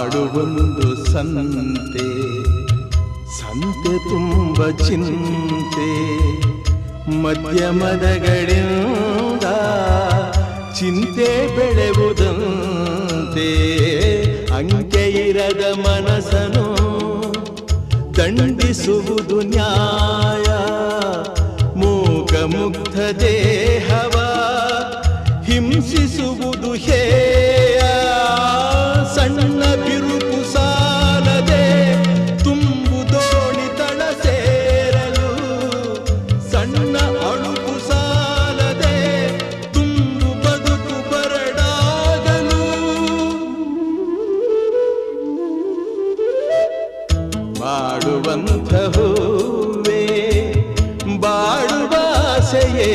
ಬಾಡುವೊಂದು ಸಂತೆ. ಸಂತೆ ತುಂಬ ಚಿಂತೆ. ಮಧ್ಯಮದಗಳಿಂದ ಚಿಂತೆ ಬೆಳೆವುದಂತೆ ಅಂಕೆ ಇರದ ಮನಸ್ಸನು ದಂಡಿಸುವುದು ನ್ಯಾಯ. ಮೂಕ ಮುಗ್ಧ ದೇಹವ ಹಿಂಸಿಸುವುದು ಹೇಯ. ಮಾಡುವಂತ ಹೂವೇ ಬಾಳುವಾಸೆಯೇ